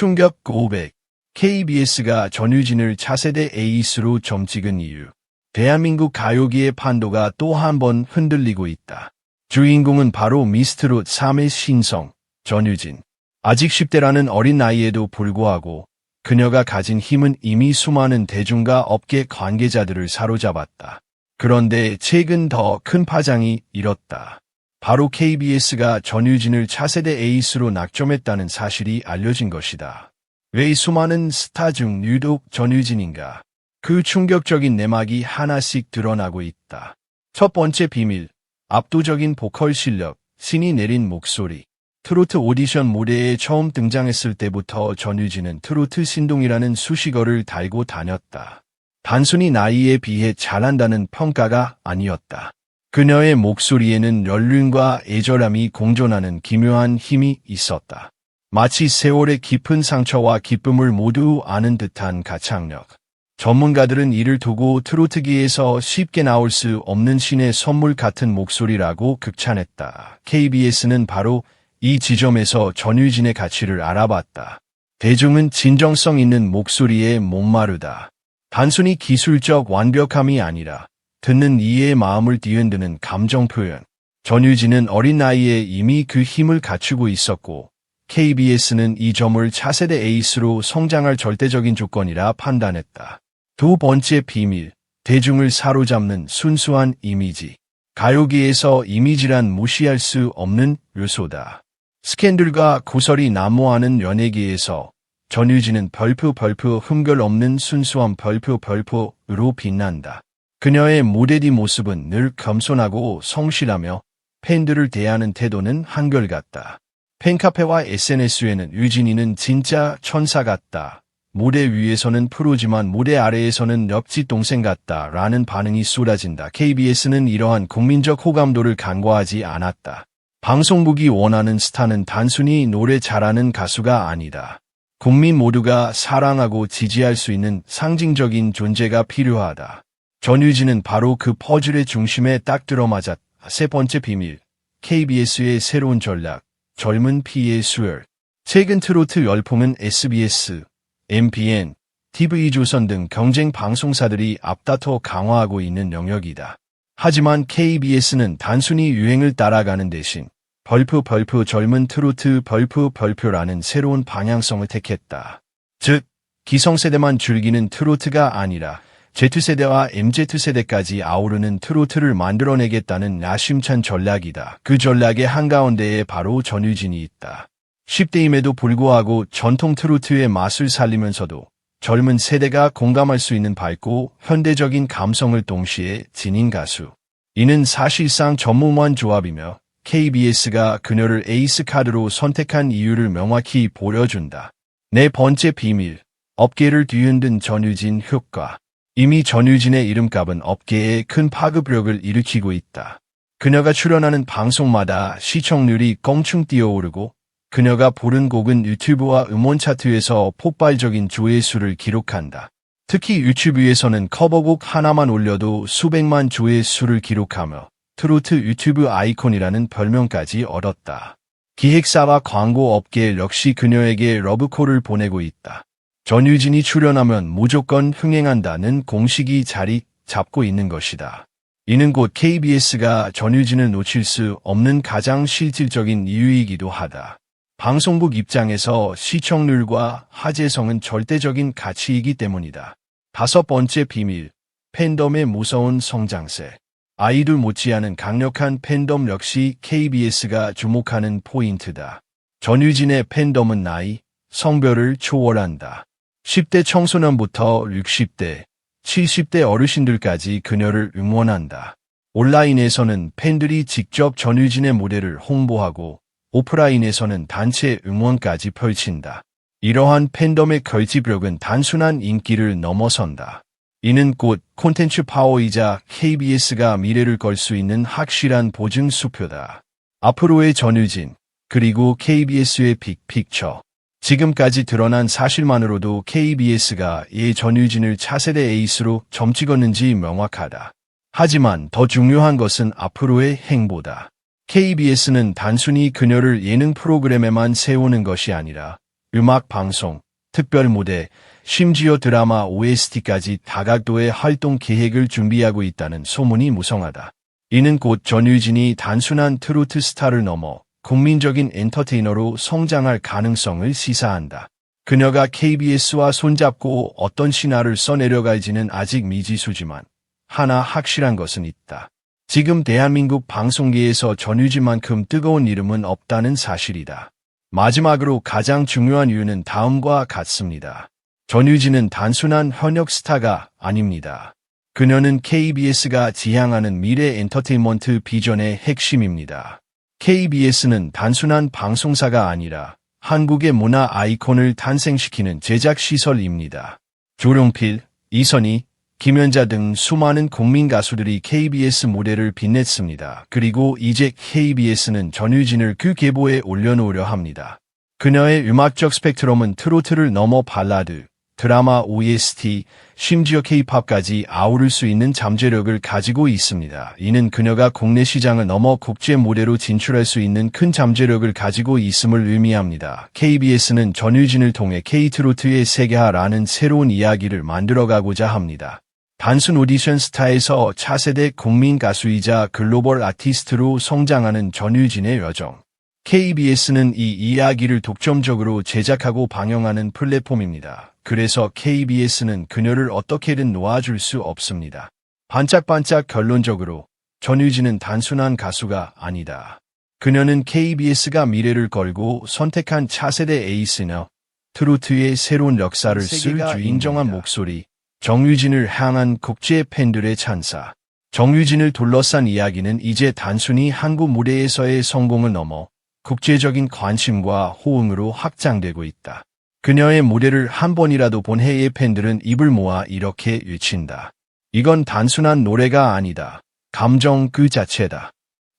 충격 고백. KBS가 전유진을 차세대 에이스로 점찍은 이유. 대한민국 가요계의 판도가 또 한 번 흔들리고 있다. 주인공은 바로 미스트롯 3의 신성, 전유진. 아직 10대라는 어린 나이에도 불구하고 그녀가 가진 힘은 이미 수많은 대중과 업계 관계자들을 사로잡았다. 그런데 최근 더 큰 파장이 일었다. 바로 KBS가 전유진을 차세대 에이스로 낙점했다는 사실이 알려진 것이다. 왜 수많은 스타 중 유독 전유진인가? 그 충격적인 내막이 하나씩 드러나고 있다. 첫 번째 비밀, 압도적인 보컬 실력, 신이 내린 목소리. 트로트 오디션 무대에 처음 등장했을 때부터 전유진은 트로트 신동이라는 수식어를 달고 다녔다. 단순히 나이에 비해 잘한다는 평가가 아니었다. 그녀의 목소리에는 연륜과 애절함이 공존하는 기묘한 힘이 있었다. 마치 세월의 깊은 상처와 기쁨을 모두 아는 듯한 가창력. 전문가들은 이를 두고 트로트기에서 쉽게 나올 수 없는 신의 선물 같은 목소리라고 극찬했다. KBS는 바로 이 지점에서 전유진의 가치를 알아봤다. 대중은 진정성 있는 목소리에 목마르다. 단순히 기술적 완벽함이 아니라 듣는 이의 마음을 뒤흔드는 감정 표현. 전유진은 어린 나이에 이미 그 힘을 갖추고 있었고 KBS는 이 점을 차세대 에이스로 성장할 절대적인 조건이라 판단했다. 두 번째 비밀, 대중을 사로잡는 순수한 이미지. 가요계에서 이미지란 무시할 수 없는 요소다. 스캔들과 구설이 난무하는 연예계에서 전유진은 별표 별표 흠결 없는 순수한 별표 별표로 빛난다. 그녀의 무대 뒤 모습은 늘 겸손하고 성실하며 팬들을 대하는 태도는 한결같다. 팬카페와 SNS에는 유진이는 진짜 천사 같다. 무대 위에서는 프로지만 무대 아래에서는 옆집 동생 같다. 라는 반응이 쏟아진다. KBS는 이러한 국민적 호감도를 간과하지 않았다. 방송국이 원하는 스타는 단순히 노래 잘하는 가수가 아니다. 국민 모두가 사랑하고 지지할 수 있는 상징적인 존재가 필요하다. 전유진은 바로 그 퍼즐의 중심에 딱 들어맞았다. 세 번째 비밀. KBS의 새로운 전략. 젊은 피의 수혈. 최근 트로트 열풍은 SBS, MBN, TV조선 등 경쟁 방송사들이 앞다퉈 강화하고 있는 영역이다. 하지만 KBS는 단순히 유행을 따라가는 대신 벌프 벌프 젊은 트로트 벌프 벌프라는 새로운 방향성을 택했다. 즉, 기성세대만 즐기는 트로트가 아니라 Z세대와 MZ세대까지 아우르는 트로트를 만들어내겠다는 야심찬 전략이다. 그 전략의 한가운데에 바로 전유진이 있다. 10대임에도 불구하고 전통 트로트의 맛을 살리면서도 젊은 세대가 공감할 수 있는 밝고 현대적인 감성을 동시에 지닌 가수. 이는 사실상 전무후무한 조합이며 KBS가 그녀를 에이스 카드로 선택한 이유를 명확히 보여준다. 네 번째 비밀, 업계를 뒤흔든 전유진 효과. 이미 전유진의 이름값은 업계에 큰 파급력을 일으키고 있다. 그녀가 출연하는 방송마다 시청률이 껑충 뛰어오르고 그녀가 부른 곡은 유튜브와 음원 차트에서 폭발적인 조회수를 기록한다. 특히 유튜브에서는 커버곡 하나만 올려도 수백만 조회수를 기록하며 트로트 유튜브 아이콘이라는 별명까지 얻었다. 기획사와 광고 업계 역시 그녀에게 러브콜을 보내고 있다. 전유진이 출연하면 무조건 흥행한다는 공식이 자리 잡고 있는 것이다. 이는 곧 KBS가 전유진을 놓칠 수 없는 가장 실질적인 이유이기도 하다. 방송국 입장에서 시청률과 화제성은 절대적인 가치이기 때문이다. 다섯 번째 비밀, 팬덤의 무서운 성장세. 아이돌 못지않은 강력한 팬덤 역시 KBS가 주목하는 포인트다. 전유진의 팬덤은 나이, 성별을 초월한다. 10대 청소년부터 60대, 70대 어르신들까지 그녀를 응원한다. 온라인에서는 팬들이 직접 전유진의 무대를 홍보하고 오프라인에서는 단체 응원까지 펼친다. 이러한 팬덤의 결집력은 단순한 인기를 넘어선다. 이는 곧 콘텐츠 파워이자 KBS가 미래를 걸 수 있는 확실한 보증 수표다. 앞으로의 전유진, 그리고 KBS의 빅픽처. 지금까지 드러난 사실만으로도 KBS가 예 전유진을 차세대 에이스로 점찍었는지 명확하다. 하지만 더 중요한 것은 앞으로의 행보다. KBS는 단순히 그녀를 예능 프로그램에만 세우는 것이 아니라 음악 방송, 특별 무대, 심지어 드라마 OST까지 다각도의 활동 계획을 준비하고 있다는 소문이 무성하다. 이는 곧 전유진이 단순한 트로트 스타를 넘어 국민적인 엔터테이너로 성장할 가능성을 시사한다. 그녀가 KBS와 손잡고 어떤 신화를 써내려갈지는 아직 미지수지만 하나 확실한 것은 있다. 지금 대한민국 방송계에서 전유진만큼 뜨거운 이름은 없다는 사실이다. 마지막으로 가장 중요한 이유는 다음과 같습니다. 전유진은 단순한 현역 스타가 아닙니다. 그녀는 KBS가 지향하는 미래 엔터테인먼트 비전의 핵심입니다. KBS는 단순한 방송사가 아니라 한국의 문화 아이콘을 탄생시키는 제작시설입니다. 조룡필, 이선희, 김연자 등 수많은 국민 가수들이 KBS 무대를 빛냈습니다. 그리고 이제 KBS는 전유진을 그 계보에 올려놓으려 합니다. 그녀의 음악적 스펙트럼은 트로트를 넘어 발라드, 드라마 OST, 심지어 K-팝까지 아우를 수 있는 잠재력을 가지고 있습니다. 이는 그녀가 국내 시장을 넘어 국제 무대로 진출할 수 있는 큰 잠재력을 가지고 있음을 의미합니다. KBS는 전유진을 통해 K-트로트의 세계화라는 새로운 이야기를 만들어가고자 합니다. 단순 오디션 스타에서 차세대 국민 가수이자 글로벌 아티스트로 성장하는 전유진의 여정. KBS는 이 이야기를 독점적으로 제작하고 방영하는 플랫폼입니다. 그래서 KBS는 그녀를 어떻게든 놓아줄 수 없습니다. 반짝반짝 결론적으로 전유진은 단순한 가수가 아니다. 그녀는 KBS가 미래를 걸고 선택한 차세대 에이스너 트로트의 새로운 역사를 쓸 주인정한 목소리 정유진을 향한 국제 팬들의 찬사. 정유진을 둘러싼 이야기는 이제 단순히 한국 무대에서의 성공을 넘어 국제적인 관심과 호응으로 확장되고 있다. 그녀의 무대를 한 번이라도 본 해외 팬들은 입을 모아 이렇게 외친다. 이건 단순한 노래가 아니다. 감정 그 자체다.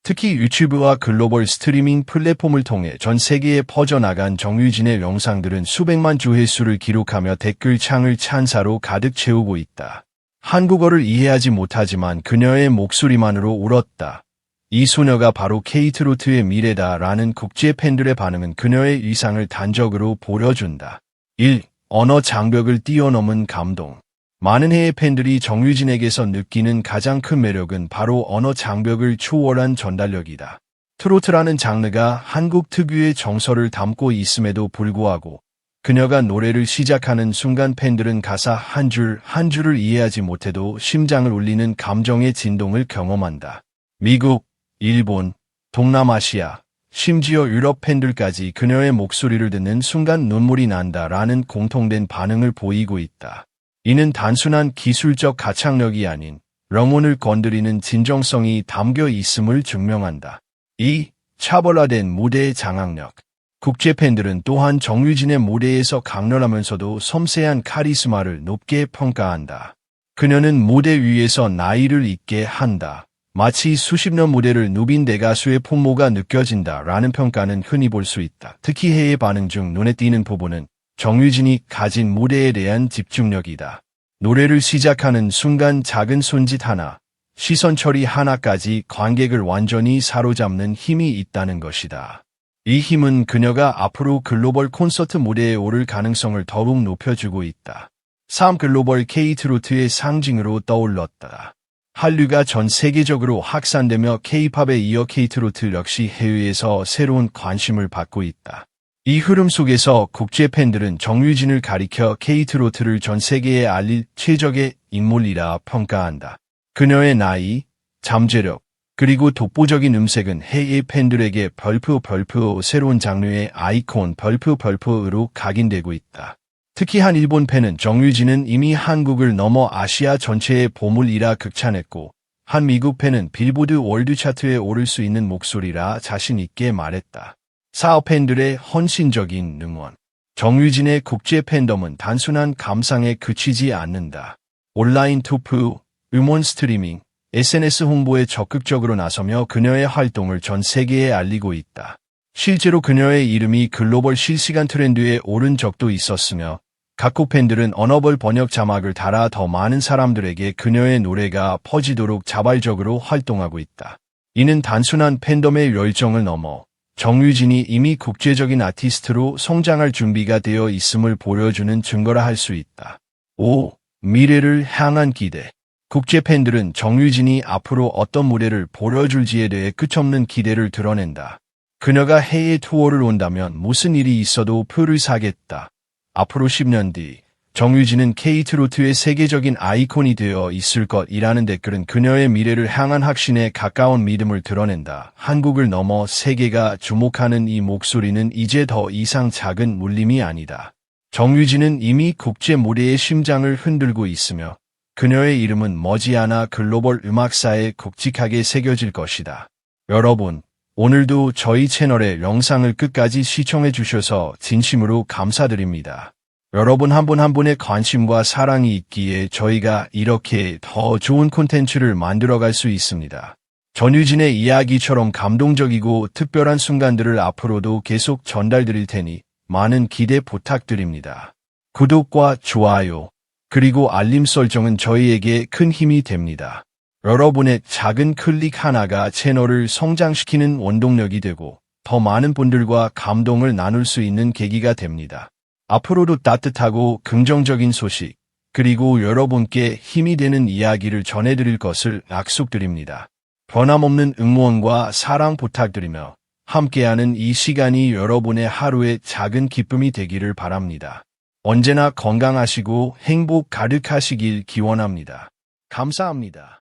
특히 유튜브와 글로벌 스트리밍 플랫폼을 통해 전 세계에 퍼져나간 정유진의 영상들은 수백만 조회수를 기록하며 댓글창을 찬사로 가득 채우고 있다. 한국어를 이해하지 못하지만 그녀의 목소리만으로 울었다. 이 소녀가 바로 케이트 로트의 미래다라는 국제 팬들의 반응은 그녀의 위상을 단적으로 보여준다. 1. 언어 장벽을 뛰어넘은 감동. 많은 해외 팬들이 정유진에게서 느끼는 가장 큰 매력은 바로 언어 장벽을 초월한 전달력이다. 트로트라는 장르가 한국 특유의 정서를 담고 있음에도 불구하고 그녀가 노래를 시작하는 순간 팬들은 가사 한 줄한 줄을 이해하지 못해도 심장을 울리는 감정의 진동을 경험한다. 미국, 일본, 동남아시아, 심지어 유럽 팬들까지 그녀의 목소리를 듣는 순간 눈물이 난다라는 공통된 반응을 보이고 있다. 이는 단순한 기술적 가창력이 아닌 영혼을 건드리는 진정성이 담겨 있음을 증명한다. 2. 차별화된 무대의 장악력. 국제 팬들은 또한 정유진의 무대에서 강렬하면서도 섬세한 카리스마를 높게 평가한다. 그녀는 무대 위에서 나이를 잊게 한다. 마치 수십 년 무대를 누빈 대가수의 풍모가 느껴진다 라는 평가는 흔히 볼 수 있다. 특히 해외 반응 중 눈에 띄는 부분은 정유진이 가진 무대에 대한 집중력이다. 노래를 시작하는 순간 작은 손짓 하나, 시선 처리 하나까지 관객을 완전히 사로잡는 힘이 있다는 것이다. 이 힘은 그녀가 앞으로 글로벌 콘서트 무대에 오를 가능성을 더욱 높여주고 있다. 3. 글로벌 K-트로트의 상징으로 떠올랐다. 한류가 전 세계적으로 확산되며 K-팝에 이어 K-트로트 역시 해외에서 새로운 관심을 받고 있다. 이 흐름 속에서 국제 팬들은 정유진을 가리켜 케이트로트를 전 세계에 알릴 최적의 인물이라 평가한다. 그녀의 나이, 잠재력, 그리고 독보적인 음색은 해외 팬들에게 벌프 벌프 새로운 장르의 아이콘 벌프 벌프로 각인되고 있다. 특히 한 일본 팬은 정유진은 이미 한국을 넘어 아시아 전체의 보물이라 극찬했고 한 미국 팬은 빌보드 월드 차트에 오를 수 있는 목소리라 자신 있게 말했다. 사업 팬들의 헌신적인 능원. 정유진의 국제 팬덤은 단순한 감상에 그치지 않는다. 온라인 투프, 음원 스트리밍, SNS 홍보에 적극적으로 나서며 그녀의 활동을 전 세계에 알리고 있다. 실제로 그녀의 이름이 글로벌 실시간 트렌드에 오른 적도 있었으며 각국 팬들은 언어벌 번역 자막을 달아 더 많은 사람들에게 그녀의 노래가 퍼지도록 자발적으로 활동하고 있다. 이는 단순한 팬덤의 열정을 넘어 정유진이 이미 국제적인 아티스트로 성장할 준비가 되어 있음을 보여주는 증거라 할 수 있다. 5. 미래를 향한 기대. 국제 팬들은 정유진이 앞으로 어떤 무대를 보여줄지에 대해 끝없는 기대를 드러낸다. 그녀가 해외 투어를 온다면 무슨 일이 있어도 표를 사겠다. 앞으로 10년 뒤 정유진은 K트로트의 세계적인 아이콘이 되어 있을 것이라는 댓글은 그녀의 미래를 향한 확신에 가까운 믿음을 드러낸다. 한국을 넘어 세계가 주목하는 이 목소리는 이제 더 이상 작은 물림이 아니다. 정유진은 이미 국제 무대의 심장을 흔들고 있으며 그녀의 이름은 머지않아 글로벌 음악사에 굵직하게 새겨질 것이다. 여러분, 오늘도 저희 채널의 영상을 끝까지 시청해 주셔서 진심으로 감사드립니다. 여러분 한 분 한 분의 관심과 사랑이 있기에 저희가 이렇게 더 좋은 콘텐츠를 만들어갈 수 있습니다. 전유진의 이야기처럼 감동적이고 특별한 순간들을 앞으로도 계속 전달드릴 테니 많은 기대 부탁드립니다. 구독과 좋아요, 그리고 알림 설정은 저희에게 큰 힘이 됩니다. 여러분의 작은 클릭 하나가 채널을 성장시키는 원동력이 되고 더 많은 분들과 감동을 나눌 수 있는 계기가 됩니다. 앞으로도 따뜻하고 긍정적인 소식, 그리고 여러분께 힘이 되는 이야기를 전해드릴 것을 약속드립니다. 변함없는 응원과 사랑 부탁드리며 함께하는 이 시간이 여러분의 하루의 작은 기쁨이 되기를 바랍니다. 언제나 건강하시고 행복 가득하시길 기원합니다. 감사합니다.